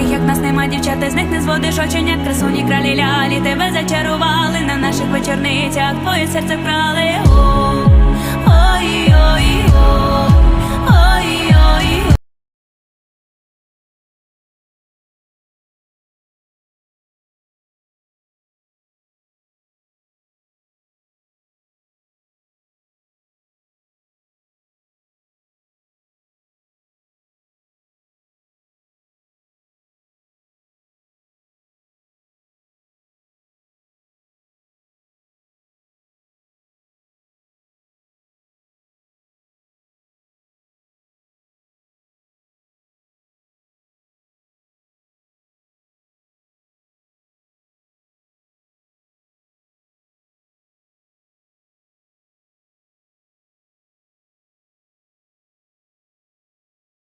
таких, як нас нема дівчата, з них не зводиш очення, красуні кралі лялі, тебе зачарували на наших вечорницях, твоє серце крали.